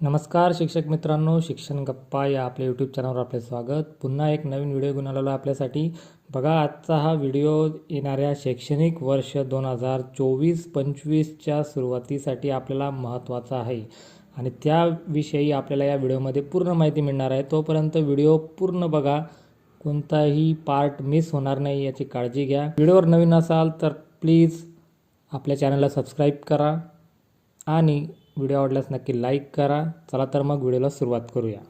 नमस्कार शिक्षक मित्रांनो शिक्षण गप्पा या आपल्या यूट्यूब चॅनलवर आपले स्वागत. पुन्हा एक नवीन व्हिडिओ घेऊन आलेलो आपल्यासाठी. बघा आजचा हा व्हिडिओ येणाऱ्या शैक्षणिक वर्ष दोन हजार चोवीस पंचवीसच्या सुरुवातीसाठी आपल्याला महत्त्वाचा आहे. आणि त्याविषयी आपल्याला या व्हिडिओमध्ये पूर्ण माहिती मिळणार आहे. तोपर्यंत व्हिडिओ पूर्ण बघा. कोणताही पार्ट मिस होणार नाही याची काळजी घ्या. व्हिडिओवर नवीन असाल तर प्लीज आपल्या चॅनलला सबस्क्राईब करा. आणि व्हिडिओ आवडल्यास नक्की लाईक करा. चला तर मग व्हिडिओला सुरुवात करूया.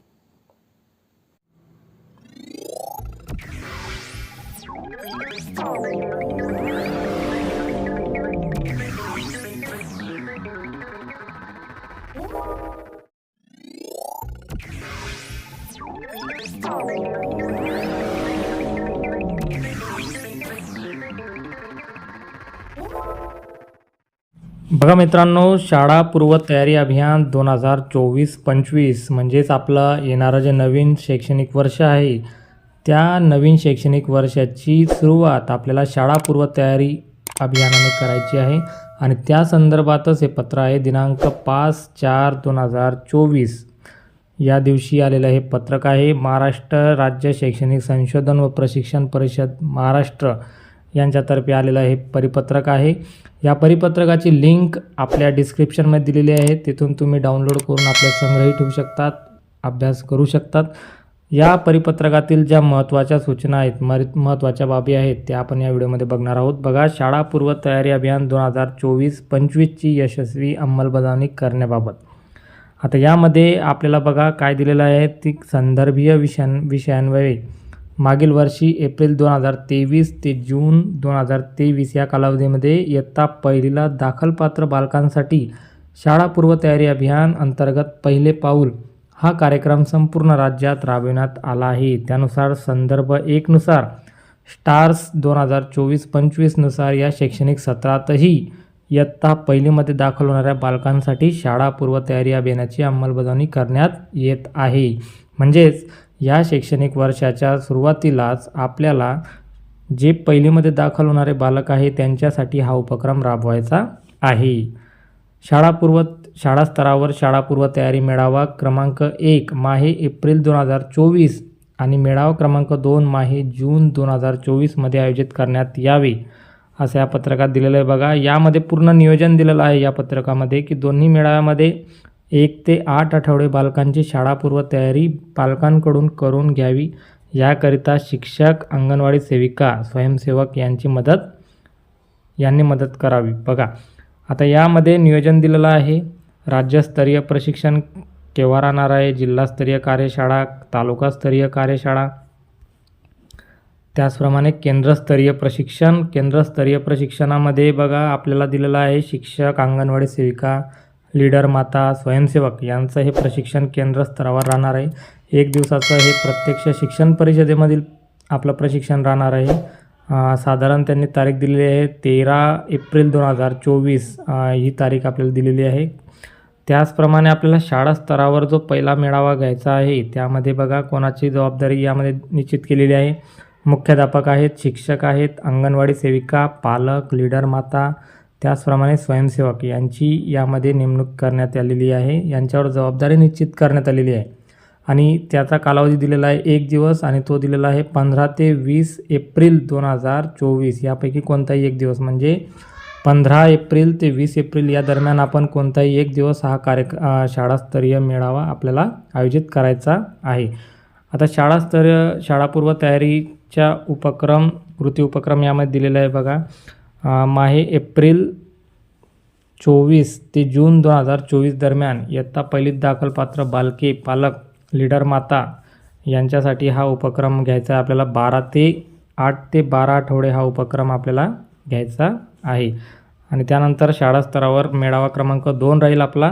बघा मित्रांनो शाळा पूर्वतयारी अभियान दोन हजार चोवीस पंचवीस म्हणजेच आपलं येणारं जे नवीन शैक्षणिक वर्ष आहे त्या नवीन शैक्षणिक वर्षाची सुरुवात आपल्याला शाळा पूर्वतयारी अभियानाने करायची आहे. आणि त्या संदर्भातच हे पत्र आहे दिनांक पाच चार दोन हजार चोवीस. या दिवशी आलेलं हे पत्रक आहे महाराष्ट्र राज्य शैक्षणिक संशोधन व प्रशिक्षण परिषद महाराष्ट्र. यांच्यातर्फे आलेलं हे परिपत्रक आहे. या परिपत्रकाची लिंक आपल्या डिस्क्रिप्शनमध्ये दिलेली आहे. तिथून तुम्ही डाउनलोड करून आपल्या संग्रही ठेवू शकतात. अभ्यास करू शकतात. या परिपत्रकातील ज्या महत्त्वाच्या सूचना आहेत मर महत्त्वाच्या बाबी आहेत त्या आपण या व्हिडिओमध्ये बघणार आहोत. बघा शाळा पूर्व तयारी अभियान दोन हजार चोवीस पंचवीसची यशस्वी अंमलबजावणी करण्याबाबत. आता यामध्ये आपल्याला बघा काय दिलेलं आहे. ती संदर्भीय विषयां विषयांवरील मागील वर्षी एप्रिल दोन हजार तेवीस ते जून दोन हजार तेवीस या कालावधीमध्ये इयत्ता पहिलीला दाखलपात्र बालकांसाठी शाळापूर्व तयारी अभियान अंतर्गत पहिले पाऊल हा कार्यक्रम संपूर्ण राज्यात राबविण्यात आला आहे. त्यानुसार संदर्भ एकनुसार स्टार्स दोन हजार चोवीस पंचवीसनुसार या शैक्षणिक सत्रातही इयत्ता पहिलीमध्ये दाखल होणाऱ्या बालकांसाठी शाळापूर्व तयारी अभियानाची अंमलबजावणी करण्यात येत आहे. म्हणजेच या शैक्षणिक वर्षाच्या सुरुवातीलाच आपल्याला जे पहिलीमध्ये दाखल होणारे बालक आहे त्यांच्यासाठी हा उपक्रम राबवायचा आहे. शाळापूर्व शाळा स्तरावर शाळापूर्व तयारी मेळावा क्रमांक एक माहे एप्रिल दोन हजार चोवीस आणि मेळावा क्रमांक दोन माहे जून दोन हजार चोवीसमध्ये आयोजित करण्यात यावे असं या पत्रकात दिलेलं आहे. बघा यामध्ये पूर्ण नियोजन दिलेलं आहे या पत्रकामध्ये की दोन्ही मेळाव्यामध्ये एक ते आठ आठवडे बालकांची शाळापूर्व तयारी पालकांकडून करून घ्यावी. याकरिता शिक्षक अंगणवाडी सेविका स्वयंसेवक यांची मदत यांनी मदत करावी. बघा आता यामध्ये नियोजन दिलेलं आहे. राज्यस्तरीय प्रशिक्षण केव्हा राहणार आहे जिल्हास्तरीय कार्यशाळा तालुकास्तरीय कार्यशाळा. त्याचप्रमाणे केंद्रस्तरीय प्रशिक्षण केंद्रस्तरीय प्रशिक्षणामध्ये बघा आपल्याला दिलेलं आहे शिक्षक अंगणवाडी सेविका लीडर माता स्वयंसेवक यांचं हे प्रशिक्षण केंद्र स्तरावर राहणार आहे. एक दिवसाचं हे प्रत्यक्ष शिक्षण परिषदेमधील आपलं प्रशिक्षण राहणार आहे. साधारण त्यांनी तारीख दिलेली आहे तेरा एप्रिल दोन हजार चोवीस. ही तारीख आपल्याला दिलेली आहे. त्याचप्रमाणे आपल्याला शाळा स्तरावर जो पहिला मेळावा घ्यायचा आहे त्यामध्ये बघा कोणाची जबाबदारी यामध्ये निश्चित केलेली आहे. मुख्याध्यापक आहेत शिक्षक आहेत अंगणवाडी सेविका पालक लीडर माता त्याचप्रमाणे स्वयंसेवक यांची यामध्ये नेमणूक करण्यात आलेली आहे. यांच्यावर जबाबदारी निश्चित करण्यात आलेली आहे. आणि त्याचा कालावधी दिलेला आहे एक दिवस आणि तो दिलेला आहे पंधरा ते वीस एप्रिल दोन हजार चोवीस. यापैकी कोणताही एक दिवस म्हणजे पंधरा एप्रिल ते वीस एप्रिल या दरम्यान आपण कोणताही एक दिवस हा कार्य शाळास्तरीय मेळावा आपल्याला आयोजित करायचा आहे. आता शाळास्तरीय शाळापूर्व तयारीच्या उपक्रम कृती उपक्रम यामध्ये दिलेला आहे बघा. माहे एप्रिल चोवीस ते जून दोन हजार चोवीस दरम्यान इयत्ता पहिलीत दाखलपात्र बालके पालक लीडर माता यांच्यासाठी हा उपक्रम घ्यायचा आहे. आपल्याला बारा ते आठ ते बारा आठवडे हा उपक्रम आपल्याला घ्यायचा आहे. आणि त्यानंतर शाळा स्तरावर मेळावा क्रमांक दोन राहील आपला.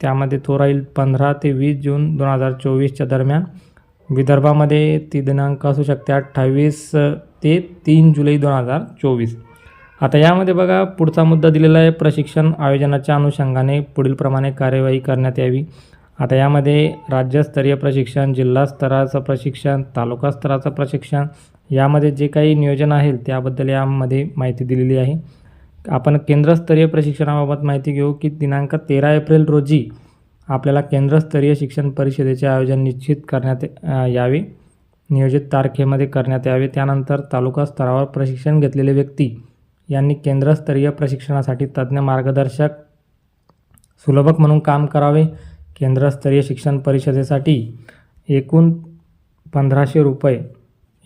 त्यामध्ये तो राहील पंधरा ते वीस जून दोन हजार चोवीसच्या दरम्यान. विदर्भामध्ये ती दिनांक असू शकते अठ्ठावीस ते तीन जुलै दोन हजार चोवीस. आता यामध्ये बघा पुढचा मुद्दा दिलेला आहे प्रशिक्षण आयोजनाच्या अनुषंगाने पुढीलप्रमाणे कार्यवाही करण्यात यावी. आता यामध्ये राज्यस्तरीय प्रशिक्षण जिल्हा स्तराचं प्रशिक्षण तालुका स्तराचं प्रशिक्षण यामध्ये जे काही नियोजन आहे त्याबद्दल यामध्ये माहिती दिलेली आहे. आपण केंद्रस्तरीय प्रशिक्षणाबाबत माहिती घेऊ की दिनांक तेरा एप्रिल रोजी आपल्याला केंद्रस्तरीय शिक्षण परिषदेचे आयोजन निश्चित करण्यात यावे. नियोजित तारखेमध्ये करण्यात यावे. त्यानंतर तालुका स्तरावर प्रशिक्षण घेतलेले व्यक्ती यांनी केंद्रस्तरीय प्रशिक्षणासाठी तज्ज्ञ मार्गदर्शक सुलभक म्हणून काम करावे. केंद्रस्तरीय शिक्षण परिषदेसाठी एकूण पंधराशे रुपये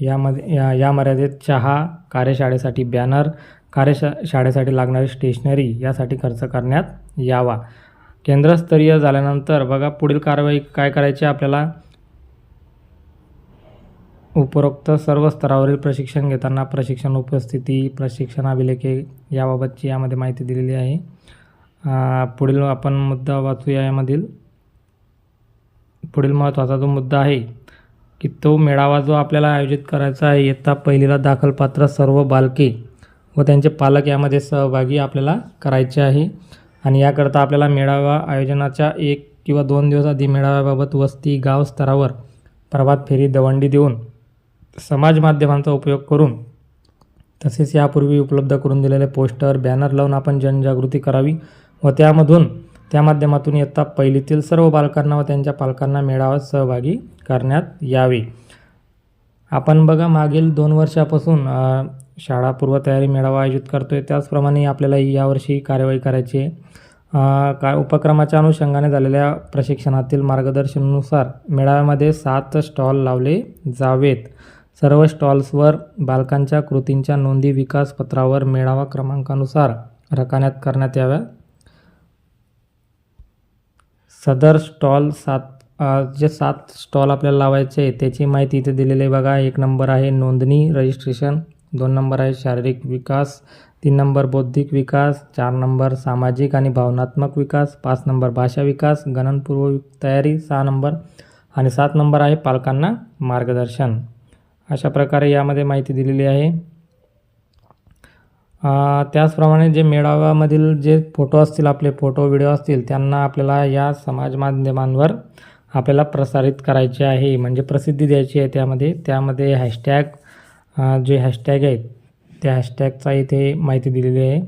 यामध्ये या या मर्यादेत चहा कार्यशाळेसाठी बॅनर कार्यशा शाळेसाठी लागणारी स्टेशनरी यासाठी खर्च करण्यात यावा. केंद्रस्तरीय झाल्यानंतर बघा पुढील कारवाई काय करायची आहे आपल्याला? उपरोक्त सर्व स्तरावरील प्रशिक्षण घेताना प्रशिक्षण उपस्थिती प्रशिक्षण अभिलेखे याबाबतची यामध्ये माहिती दिलेली आहे. पुढील आपण मुद्दा वाचूया यामधील. पुढील महत्त्वाचा जो मुद्दा आहे की तो मेळावा जो आपल्याला आयोजित करायचा आहे इयत्ता पहिलीला दाखलपात्र सर्व बालके व त्यांचे पालक यामध्ये सहभागी आपल्याला करायचे आहे. आणि याकरता आपल्याला मेळावा आयोजनाच्या एक किंवा दोन दिवस आधी मेळाव्याबाबत वस्ती गाव स्तरावर प्रभात फेरी दवंडी देऊन समाज माध्यमांचा उपयोग करून तसेच यापूर्वी उपलब्ध करून दिलेले पोस्टर बॅनर लावून आपण जनजागृती करावी व त्यामधून त्या माध्यमातून इयत्ता पहिलीतील सर्व बालकांना व त्यांच्या पालकांना मेळाव्यात सहभागी करण्यात यावे. आपण बघा मागील दोन वर्षापासून शाळा पूर्वतयारी मेळावा आयोजित करतो आहे त्याचप्रमाणे आपल्याला यावर्षी कार्यवाही करायची आहे. का उपक्रमाच्या अनुषंगाने झालेल्या प्रशिक्षणातील मार्गदर्शनानुसार मेळाव्यामध्ये सात स्टॉल लावले जावेत. सर्व स्टॉल्सवर बालकांच्या कृतींच्या नोंदी विकास पत्रावर मेळावा क्रमांकानुसार रकान्यात करण्यात याव्या. सदर स्टॉल सात जे सात स्टॉल आपल्याला लावायचे आहे त्याची माहिती इथे दिलेली आहे बघा. एक नंबर आहे नोंदणी रजिस्ट्रेशन दोन नंबर आहे शारीरिक विकास. तीन नंबर बौद्धिक विकास. चार नंबर सामाजिक आणि भावनात्मक विकास. पाच नंबर भाषा विकास. गणनपूर्व तयारी. सहा नंबर आणि सात नंबर आहे पालकांना मार्गदर्शन. अशा प्रकारे यामध्ये माहिती दिलेली आहे. त्याचप्रमाणे जे मेळाव्यामधील जे फोटो असतील आपले फोटो व्हिडिओ असतील त्यांना आपल्याला या समाज माध्यमांवर आपल्याला प्रसारित करायचे आहे म्हणजे प्रसिद्धी द्यायची आहे त्यामध्ये. त्यामध्ये हॅशटॅग जे हॅशटॅग आहेत त्या हॅशटॅगचा इथे माहिती दिलेली आहे.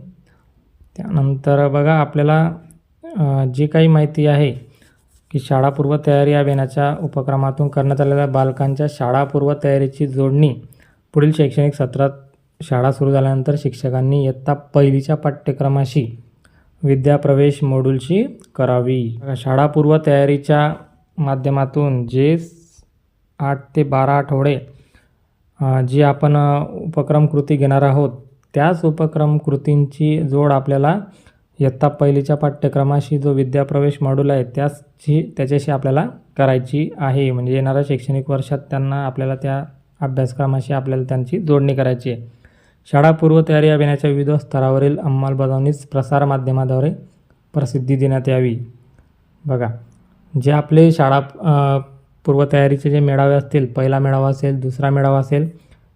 त्यानंतर बघा आपल्याला जी काही माहिती आहे की शाळापूर्व तयारी अभियानाच्या उपक्रमातून करण्यात आलेल्या बालकांच्या शाळापूर्व तयारीची जोडणी पुढील शैक्षणिक सत्रात शाळा सुरू झाल्यानंतर शिक्षकांनी इयत्ता पहिलीच्या पाठ्यक्रमाशी विद्याप्रवेश मॉड्यूलशी करावी. शाळापूर्व तयारीच्या माध्यमातून जे आठ ते बारा आठवडे जी आपण उपक्रम कृती घेणार आहोत त्याच उपक्रम कृतींची जोड आपल्याला इयत्ता पहिलीच्या पाठ्यक्रमाशी जो विद्याप्रवेश मॉड्यूल आहे त्याची त्याच्याशी आपल्याला करायची आहे. म्हणजे येणाऱ्या शैक्षणिक वर्षात त्यांना आपल्याला त्या अभ्यासक्रमाशी आपल्याला त्यांची जोडणी करायची आहे. शाळा पूर्वतयारी अभियानाच्या विविध स्तरावरील अंमलबजावणीस प्रसारमाध्यमाद्वारे प्रसिद्धी देण्यात यावी. बघा जे आपले शाळा पूर्वतयारीचे जे मेळावे असतील पहिला मेळावा असेल दुसरा मेळावा असेल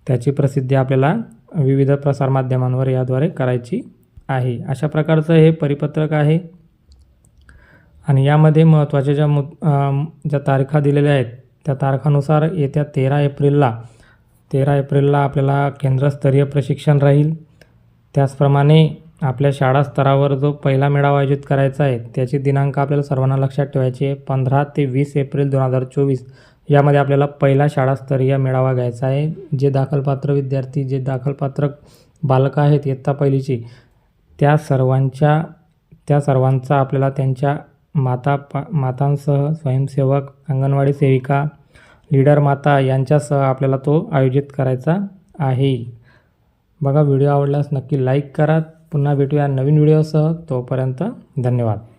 त्याची प्रसिद्धी आपल्याला विविध प्रसारमाध्यमांवर याद्वारे करायची आहे. अशा प्रकारचं हे परिपत्रक आहे. आणि यामध्ये महत्त्वाच्या ज्या मु ज्या तारखा दिलेल्या आहेत त्या तारखानुसार येत्या तेरा एप्रिलला तेरा एप्रिलला आपल्याला केंद्रस्तरीय प्रशिक्षण राहील. त्याचप्रमाणे आपल्या शाळा स्तरावर जो पहिला मेळावा आयोजित करायचा आहे त्याची दिनांक आपल्याला सर्वांना लक्षात ठेवायची आहे. पंधरा ते वीस एप्रिल दोन हजार चोवीस यामध्ये आपल्याला पहिला शाळास्तरीय मेळावा घ्यायचा आहे. जे दाखलपात्र विद्यार्थी जे दाखलपात्र बालकं आहेत इयत्ता पहिलीची त्या सर्वांच्या त्या सर्वांचा आपल्याला त्यांच्या माता पा मातांसह स्वयंसेवक अंगणवाडी सेविका लीडर माता यांच्यासह आपल्याला तो आयोजित करायचा आहे. बघा व्हिडिओ आवडल्यास नक्की लाईक करा. पुन्हा भेटूया नवीन व्हिडिओसह. तोपर्यंत धन्यवाद.